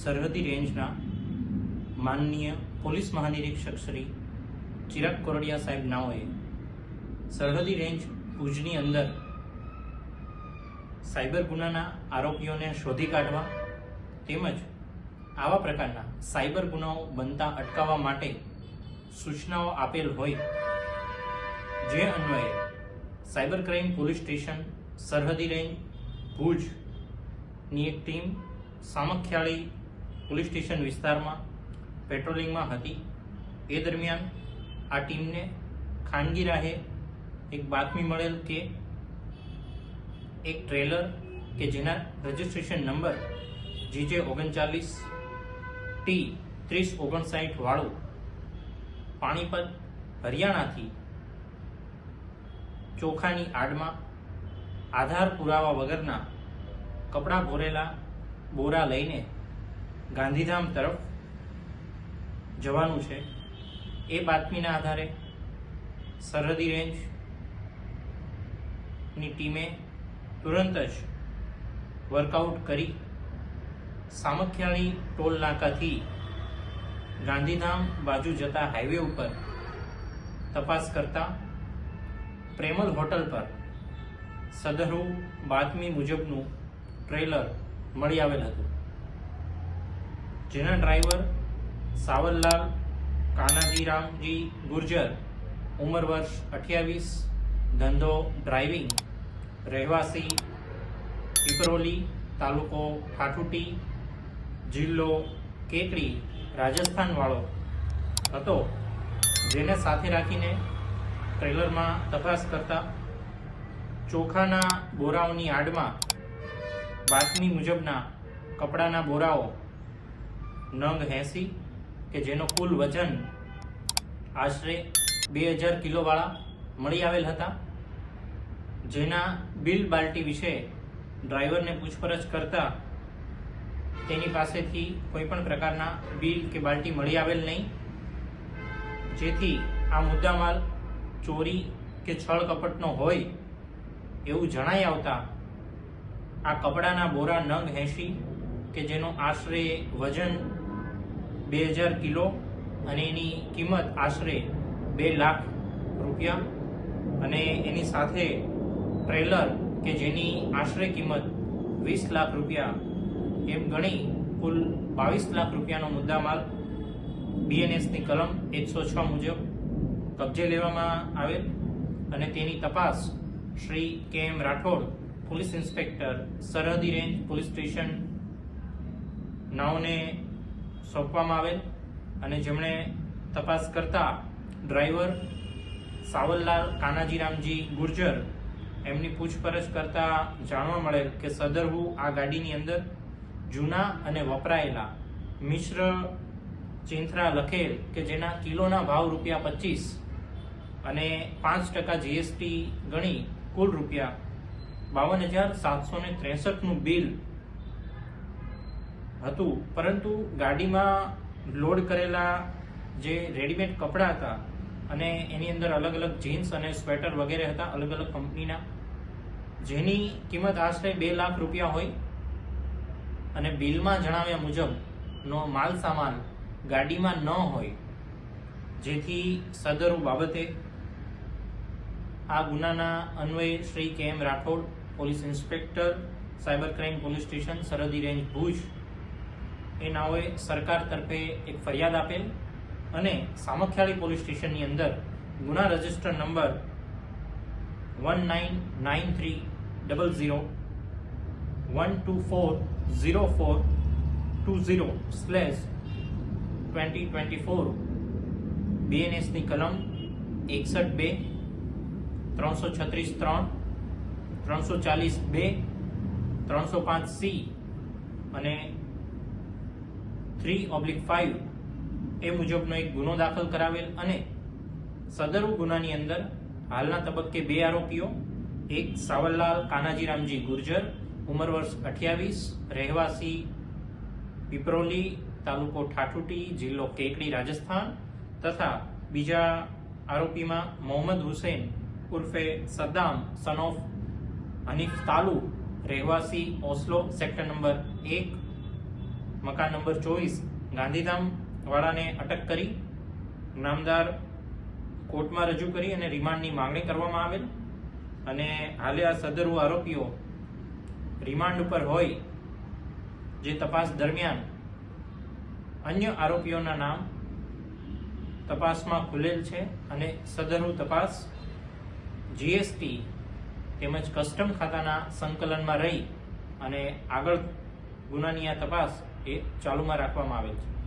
સરહદી રેન્જના માનનીય પોલીસ મહાનિરીક્ષક શ્રી ચિરાગ કોરડિયા સાહેબ નાઓએ સરહદી રેન્જ ભુજની અંદર સાયબર ગુનાના આરોપીઓને શોધી કાઢવા તેમજ આવા પ્રકારના સાયબર ગુનાઓ બનતા અટકાવવા માટે સૂચનાઓ આપેલ હોય જે અન્વયે સાયબર ક્રાઇમ પોલીસ સ્ટેશન, સરહદી રેન્જ, ભુજની એક ટીમ, સામખિયાળી પોલીસ સ્ટેશન વિસ્તારમાં પેટ્રોલિંગમાં હતી. એ દરમિયાન આ ટીમને ખાનગી રાહે એક બાતમી મળેલ કે એક ટ્રેલર કે જેના રજિસ્ટ્રેશન નંબર જીજે ઓગણચાલીસ ટી ત્રીસ ઓગણસાઠ વાળું પાણીપત હરિયાણાથી ચોખાની આડમાં આધાર પુરાવા વગરના કપડાં ભરેલા બોરા લઈને ગાંધીધામ તરફ જવાનું છે. એ બાતમીના આધારે સરહદી રેન્જ ટીમે તુરંત જ વર્કઆઉટ કરી સામખિયાળી ટોલ નાકાથી ગાંધીધામ બાજુ જતા હાઈવે ઉપર તપાસ કરતા પ્રેમલ હોટલ પર સદરુ બાતમી મુજબનું ટ્રેલર મળી આવેલ હતું. જેના ડ્રાઈવર સાવરલાલ કાનાજીરામજી ગુર્જર, ઉંમર વર્ષ અઠ્યાવીસ, ધંધો, ડ્રાઇવિંગ, રહેવાસી, પીપરોલી તાલુકો ઠાઠુટી જિલ્લો કેકડી, રાજસ્થાનવાળો હતો, જેને સાથે રાખીને ટ્રેલરમાં તપાસ કરતા ચોખાના બોરાઓની આડમાં બાતમી મુજબના કપડાના બોરાઓ નંગ એંસી, કે જેનો કુલ વજન આશરે બે હજાર કિલોવાળા મળી આવેલ હતા, જેના બિલ બાલ્ટી વિશે ડ્રાઈવરને પૂછપરછ કરતા તેની પાસેથી કોઈ પણ પ્રકારના બિલ કે બાલ્ટી મળી આવેલ નહીં. જેથી આ મુદ્દામાલ ચોરી કે છળ કપટનો હોય એવું જણાઈ આવતા આ કપડાના બોરા નંગ એંશી કે જેનો આશરે વજન બે હજાર કિલો અને એની કિંમત આશરે બે લાખ રૂપિયા. અને એની સાથે ટ્રેલર કે જેની આશરે કિંમત વીસ લાખ રૂપિયા એમ ગણી કુલ બાવીસ લાખ રૂપિયાનો મુદ્દામાલ બીએનએસની કલમ એકસો છ મુજબ કબજે લેવામાં આવેલ અને તેની તપાસ Shri K M Rathod, police inspector, સરહદી રેન્જ પોલીસ સ્ટેશન, નાઓને સોંપવામાં આવેલ અને જેમણે તપાસ કરતા ડ્રાઈવર સાવલલાલ કાનાજીરામજી ગુર્જર એમની પૂછપરછ કરતા જાણવા મળેલ કે સદરહુ આ ગાડીની અંદર જૂના અને વપરાયેલા મિશ્ર ચિંથરા લખેલ કે જેના કિલોના ભાવ રૂપિયા પચીસ અને પાંચ ટકા જીએસટી ગણી કુલ રૂપિયા બાવન હજાર સાતસો ને ત્રેસઠનું બિલ હતું. પરંતુ ગાડીમાં લોડ કરેલા જે રેડીમેડ કપડાં હતા અને એની અંદર અલગ અલગ જીન્સ અને સ્વેટર વગેરે હતા અલગ અલગ કંપનીના, જેની કિંમત આશરે બે લાખ રૂપિયા હોય. અને બિલમાં જણાવ્યા મુજબનો માલ સામાન ગાડીમાં ન હોય, જેથી સદરુ બાબતે આ ગુનાના અન્વયે Shri K M Rathod, police inspector, cyber crime police station, સરહદી રેન્જ ભુજ એ નાઓએ સરકાર તરફે એક ફરિયાદ આપેલ અને સામખિયાળી પોલીસ સ્ટેશનની અંદર ગુના register number one nine nine three double zero one two four zero four two zero slash twenty twenty four બીએનએસની કલમ એકસઠ બે ત્રણસો છત્રીસ ત્રણ ત્રણસો ચાલીસ બે ત્રણસો પાંચ સી અને થ્રી ઓબ્લિક ફાઇવ એ મુજબનો એક ગુનો દાખલ કરાવેલ અને સદરુ ગુનાની અંદર હાલના તબક્કે બે આરોપીઓ, એક સાવરલાલ કાનાજીરામજી ગુર્જર, ઉંમર વર્ષ અઠ્યાવીસ, રહેવાસી પીપરોલી તાલુકો ઠાઠુટી જિલ્લો કેકડી, રાજસ્થાન તથા બીજા આરોપીમાં મોહમ્મદ હુસૈન ઉર્ફે સદ્દામ સન ઓફ હનીફ તાલુ, રહેવાસી ઓસ્લો સેક્ટર નંબર એક મકાન નંબર ચોવીસ, ગાંધીધામ વાળાને અટક કરી, નામદાર કોર્ટમાં રજૂ કરી અને રિમાન્ડની માંગણી કરવામાં આવેલ. અને હાલે આ સદરુ આરોપીઓ રિમાન્ડ ઉપર હોય જે તપાસ દરમિયાન અન્ય આરોપીઓના નામ તપાસમાં ખુલેલ છે અને સદરુ તપાસ જીએસટી તેમજ કસ્ટમ ખાતાના સંકલનમાં રહી અને આગળ ગુનાની આ તપાસ એ ચાલુમાં રાખવામાં આવેલ છે.